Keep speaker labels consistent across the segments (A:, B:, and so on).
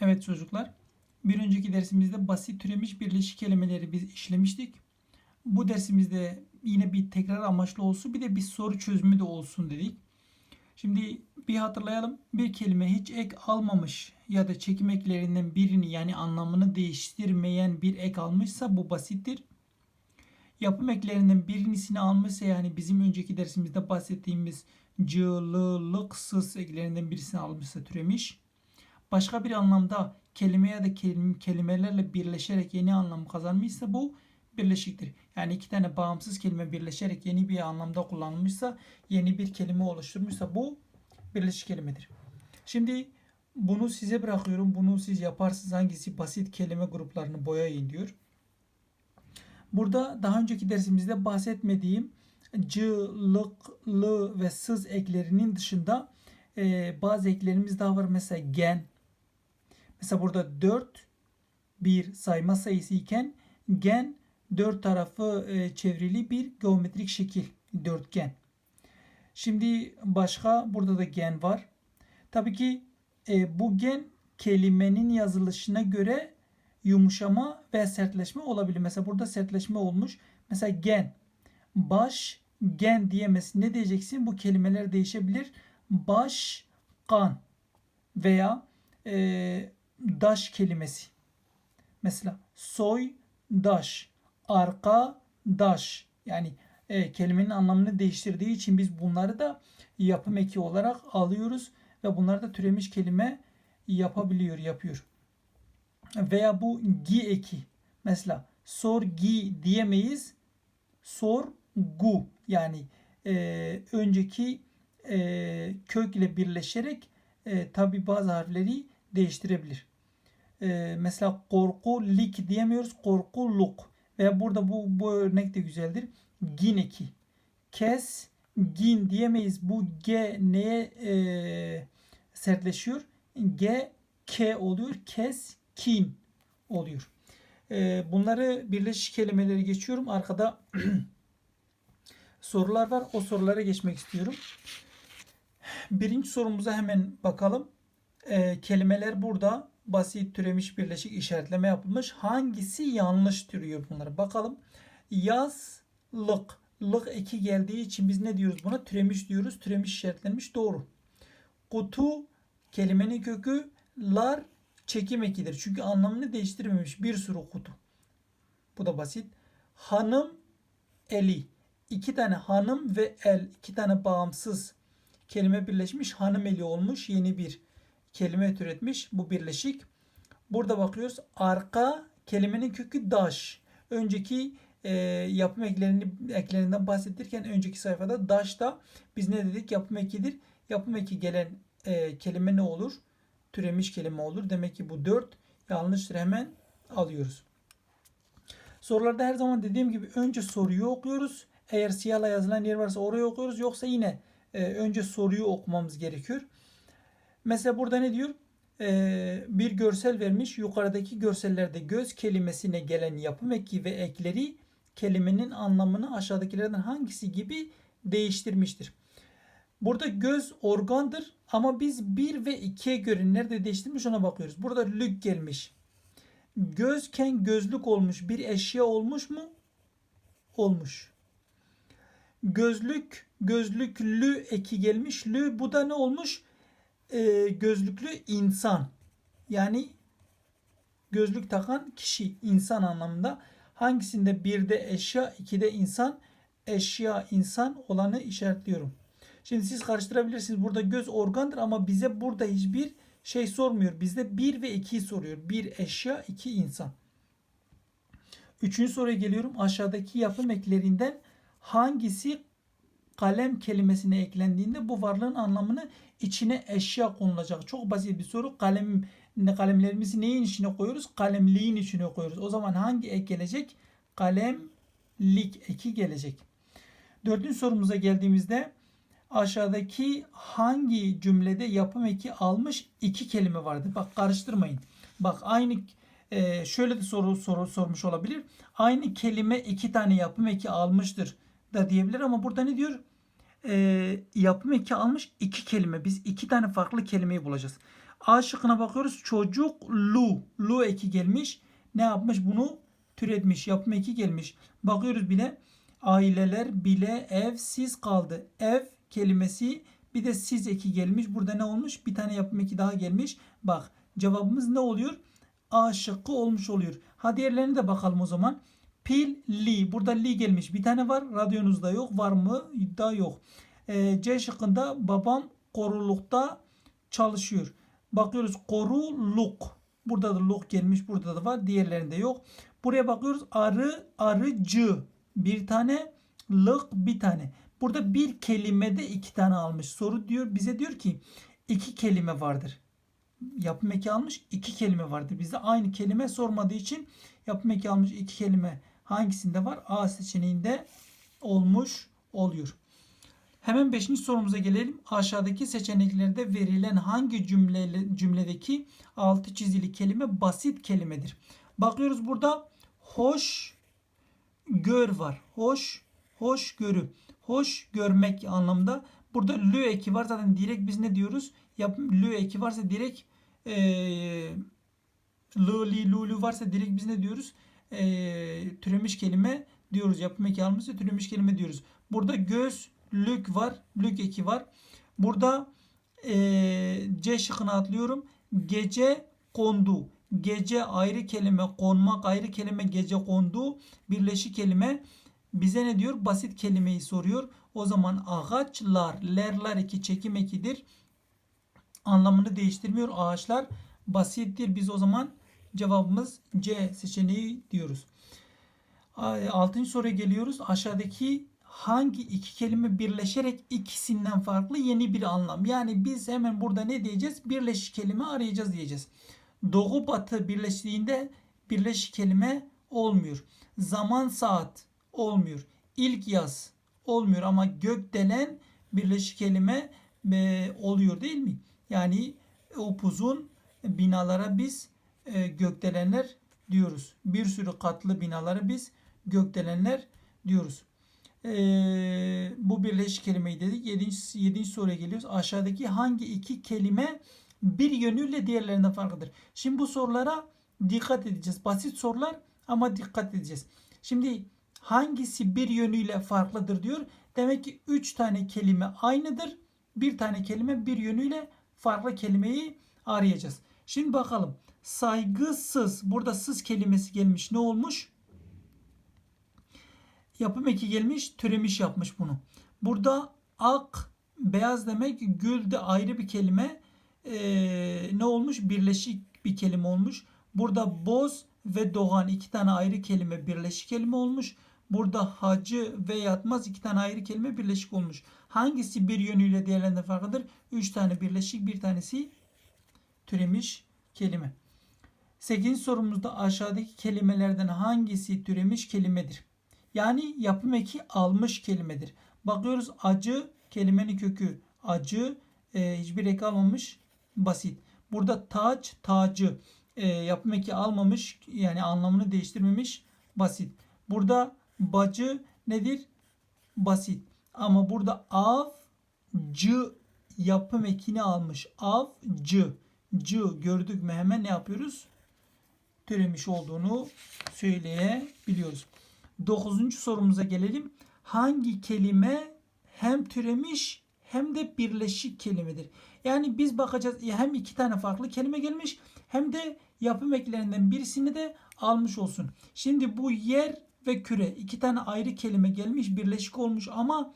A: Evet çocuklar, bir önceki dersimizde basit türemiş birleşik kelimeleri biz işlemiştik. Bu dersimizde yine bir tekrar amaçlı olsun bir de bir soru çözümü de olsun dedik. Şimdi bir hatırlayalım. Bir kelime hiç ek almamış ya da çekim eklerinden birini yani anlamını değiştirmeyen bir ek almışsa bu basittir. Yapım eklerinden birisini almışsa yani bizim önceki dersimizde bahsettiğimiz cılılıksız eklerinden birisini almışsa türemiş başka bir anlamda kelime ya da kelim, kelimelerle birleşerek yeni anlam kazanmışsa bu birleşiktir. Yani iki tane bağımsız kelime birleşerek yeni bir anlamda kullanılmışsa, yeni bir kelime oluşturmuşsa bu birleşik kelimedir. Şimdi bunu size bırakıyorum. Bunu siz yaparsınız. Hangisi basit kelime gruplarını boyayın diyor. Burada daha önceki dersimizde bahsetmediğim cılık, lı ve sız eklerinin dışında e, bazı eklerimiz daha var. Mesela gen. Mesela burada 4 bir sayma sayısı iken gen dört tarafı e, çevrili bir geometrik şekil dörtgen. Şimdi başka burada da gen var. Tabii ki e, bu gen kelimenin yazılışına göre yumuşama ve sertleşme olabilir. Mesela burada sertleşme olmuş. Mesela gen. Baş gen diyemezsin. Ne diyeceksin? Bu kelimeler değişebilir. Baş kan veya e, daş kelimesi. Mesela soy daş, arka daş. Yani e, kelimenin anlamını değiştirdiği için biz bunları da yapım eki olarak alıyoruz ve bunlar da türemiş kelime yapabiliyor, yapıyor. Veya bu gi eki. Mesela sor gi diyemeyiz. Sor gu. Yani e, önceki e, kökle birleşerek e, tabi bazı harfleri değiştirebilir. E, mesela korku lik diyemiyoruz. Korkuluk. Ve burada bu, bu örnek de güzeldir. Gin eki. Kes gin diyemeyiz. Bu G neye e, sertleşiyor? G K oluyor. Kes kin oluyor. E, bunları birleşik kelimeleri geçiyorum. Arkada sorular var. O sorulara geçmek istiyorum. Birinci sorumuza hemen bakalım. E, kelimeler burada basit türemiş birleşik işaretleme yapılmış. Hangisi yanlış türüyor bunları? Bakalım. Yazlık. Lık eki geldiği için biz ne diyoruz buna? Türemiş diyoruz. Türemiş işaretlenmiş. Doğru. Kutu kelimenin kökü lar çekim ekidir. Çünkü anlamını değiştirmemiş. Bir sürü kutu. Bu da basit. Hanım eli. İki tane hanım ve el. iki tane bağımsız kelime birleşmiş. Hanım eli olmuş. Yeni bir kelime türetmiş. Bu birleşik. Burada bakıyoruz. Arka kelimenin kökü daş. Önceki e, yapım eklerini, eklerinden bahsettirken önceki sayfada daşta biz ne dedik? Yapım ekidir. Yapım eki gelen e, kelime ne olur? Türemiş kelime olur. Demek ki bu 4 yanlıştır. Hemen alıyoruz. Sorularda her zaman dediğim gibi önce soruyu okuyoruz. Eğer siyahla yazılan yer varsa orayı okuyoruz. Yoksa yine e, önce soruyu okumamız gerekiyor. Mesela burada ne diyor? Ee, bir görsel vermiş. Yukarıdaki görsellerde göz kelimesine gelen yapım eki ve ekleri kelimenin anlamını aşağıdakilerden hangisi gibi değiştirmiştir. Burada göz organdır ama biz 1 ve 2'ye göre nerede değiştirmiş ona bakıyoruz. Burada lük gelmiş. Gözken gözlük olmuş. Bir eşya olmuş mu? Olmuş. Gözlük, gözlüklü eki gelmiş. Lü bu da ne olmuş? E, gözlüklü insan. Yani gözlük takan kişi insan anlamında. Hangisinde birde eşya, ikide insan, eşya insan olanı işaretliyorum. Şimdi siz karıştırabilirsiniz. Burada göz organdır ama bize burada hiçbir şey sormuyor. Bizde 1 ve 2'yi soruyor. Bir eşya, iki insan. Üçüncü soruya geliyorum. Aşağıdaki yapım eklerinden hangisi kalem kelimesine eklendiğinde bu varlığın anlamını içine eşya konulacak. Çok basit bir soru. Kalem kalemlerimizi neyin içine koyuyoruz? Kalemliğin içine koyuyoruz. O zaman hangi ek gelecek? Kalemlik eki gelecek. Dördüncü sorumuza geldiğimizde aşağıdaki hangi cümlede yapım eki almış iki kelime vardı. Bak karıştırmayın. Bak aynı e, şöyle de soru, soru sormuş olabilir. Aynı kelime iki tane yapım eki almıştır da diyebilir ama burada ne diyor? E, yapım eki almış iki kelime. Biz iki tane farklı kelimeyi bulacağız. A şıkkına bakıyoruz. Çocuk lu. Lu eki gelmiş. Ne yapmış? Bunu türetmiş. Yapım eki gelmiş. Bakıyoruz bile. Aileler bile ev siz kaldı. Ev kelimesi bir de siz eki gelmiş. Burada ne olmuş? Bir tane yapım eki daha gelmiş. Bak cevabımız ne oluyor? A şıkkı olmuş oluyor. Ha diğerlerine de bakalım o zaman. Pil li. Burada li gelmiş. Bir tane var. Radyonuzda yok. Var mı? Da yok. Ee, C şıkkında babam korulukta çalışıyor. Bakıyoruz koruluk. Burada da luk gelmiş. Burada da var. Diğerlerinde yok. Buraya bakıyoruz. Arı, arıcı. Bir tane. Lık bir tane. Burada bir kelimede iki tane almış. Soru diyor bize diyor ki iki kelime vardır. Yapım eki almış iki kelime vardır. Bizde aynı kelime sormadığı için yapım eki almış iki kelime hangisinde var? A seçeneğinde olmuş oluyor. Hemen 5. sorumuza gelelim. Aşağıdaki seçeneklerde verilen hangi cümle, cümledeki altı çizili kelime basit kelimedir? Bakıyoruz burada hoş gör var. Hoş, hoş görü. Hoş görmek anlamda. Burada lü eki var. Zaten direkt biz ne diyoruz? Yap, lü eki varsa direkt eee lı, li, lu varsa direkt biz ne diyoruz? Eee türemiş kelime diyoruz. Yapım eki almışsa türemiş kelime diyoruz. Burada göz, lük var. Lük eki var. Burada eee C şıkkına atlıyorum. Gece kondu. Gece ayrı kelime, konmak ayrı kelime, gece kondu. Birleşik kelime bize ne diyor? Basit kelimeyi soruyor. O zaman ağaçlar, lerler iki çekim ekidir. Anlamını değiştirmiyor. Ağaçlar basittir. Biz o zaman cevabımız C seçeneği diyoruz. Altıncı soruya geliyoruz. Aşağıdaki hangi iki kelime birleşerek ikisinden farklı yeni bir anlam. Yani biz hemen burada ne diyeceğiz? Birleşik kelime arayacağız diyeceğiz. Doğu batı birleştiğinde birleşik kelime olmuyor. Zaman saat olmuyor. İlk yaz olmuyor ama gökdelen birleşik kelime e, oluyor değil mi? Yani upuzun binalara biz e, gökdelenler diyoruz. Bir sürü katlı binalara biz gökdelenler diyoruz. E, bu birleşik kelimeyi dedik. Yedinci, yedinci soruya geliyoruz. Aşağıdaki hangi iki kelime bir yönüyle diğerlerinden farklıdır? Şimdi bu sorulara dikkat edeceğiz. Basit sorular ama dikkat edeceğiz. Şimdi hangisi bir yönüyle farklıdır diyor. Demek ki 3 tane kelime aynıdır. Bir tane kelime bir yönüyle farklı kelimeyi arayacağız. Şimdi bakalım. Saygısız. Burada sız kelimesi gelmiş. Ne olmuş? Yapım eki gelmiş. Türemiş yapmış bunu. Burada ak, beyaz demek. Gül de ayrı bir kelime. Ee, ne olmuş? Birleşik bir kelime olmuş. Burada boz ve doğan iki tane ayrı kelime birleşik kelime olmuş. Burada hacı ve yatmaz iki tane ayrı kelime birleşik olmuş. Hangisi bir yönüyle diğerlerinden farklıdır? Üç tane birleşik bir tanesi türemiş kelime. 8. sorumuzda aşağıdaki kelimelerden hangisi türemiş kelimedir? Yani yapım eki almış kelimedir. Bakıyoruz acı kelimenin kökü acı e, hiçbir eki almamış basit. Burada taç tacı e, yapım eki almamış yani anlamını değiştirmemiş basit. Burada bacı nedir? Basit. Ama burada av cı yapım ekini almış. Av cı. Cı gördük mü hemen ne yapıyoruz? Türemiş olduğunu söyleyebiliyoruz. Dokuzuncu sorumuza gelelim. Hangi kelime hem türemiş hem de birleşik kelimedir? Yani biz bakacağız hem iki tane farklı kelime gelmiş hem de yapım eklerinden birisini de almış olsun. Şimdi bu yer ve küre iki tane ayrı kelime gelmiş birleşik olmuş ama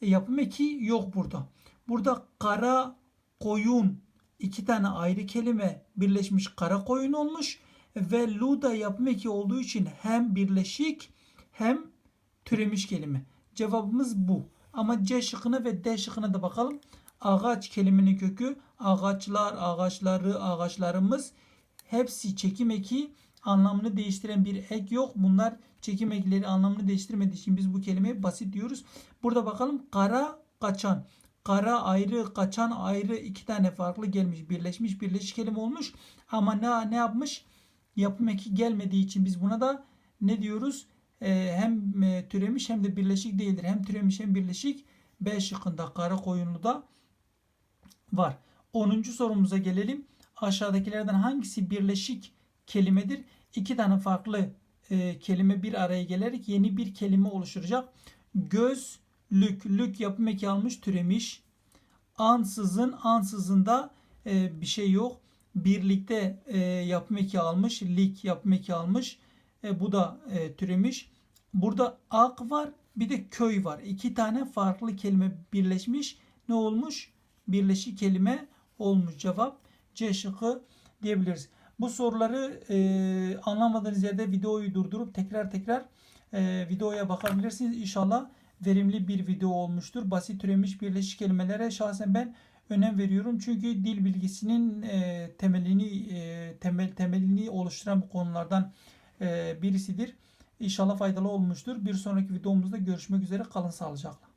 A: yapım eki yok burada. Burada kara koyun iki tane ayrı kelime birleşmiş kara koyun olmuş ve lu da yapım eki olduğu için hem birleşik hem türemiş kelime. Cevabımız bu. Ama C şıkkına ve D şıkkına da bakalım. Ağaç kelimenin kökü ağaçlar, ağaçları, ağaçlarımız hepsi çekim eki anlamını değiştiren bir ek yok. Bunlar çekim ekleri anlamını değiştirmediği için biz bu kelimeyi basit diyoruz. Burada bakalım kara kaçan. Kara ayrı, kaçan ayrı iki tane farklı gelmiş, birleşmiş, birleşik kelime olmuş. Ama ne ne yapmış? Yapım eki gelmediği için biz buna da ne diyoruz? Ee, hem e, türemiş hem de birleşik değildir. Hem türemiş hem birleşik. B şıkkında kara koyunlu da var. 10. sorumuza gelelim. Aşağıdakilerden hangisi birleşik kelimedir? İki tane farklı e, kelime bir araya gelerek yeni bir kelime oluşturacak. Gözlük, lük yapım eki almış, türemiş. Ansızın, ansızında e, bir şey yok. Birlikte e, yapım eki almış, lik yapım eki almış. E, bu da e, türemiş. Burada ak var, bir de köy var. İki tane farklı kelime birleşmiş. Ne olmuş? Birleşik kelime olmuş. Cevap C şıkkı diyebiliriz. Bu soruları e, anlamadığınız yerde videoyu durdurup tekrar tekrar e, videoya bakabilirsiniz. İnşallah verimli bir video olmuştur. Basit türemiş birleşik kelimelere şahsen ben önem veriyorum. Çünkü dil bilgisinin e, temelini e, temel temelini oluşturan bu konulardan e, birisidir. İnşallah faydalı olmuştur. Bir sonraki videomuzda görüşmek üzere. Kalın sağlıcakla.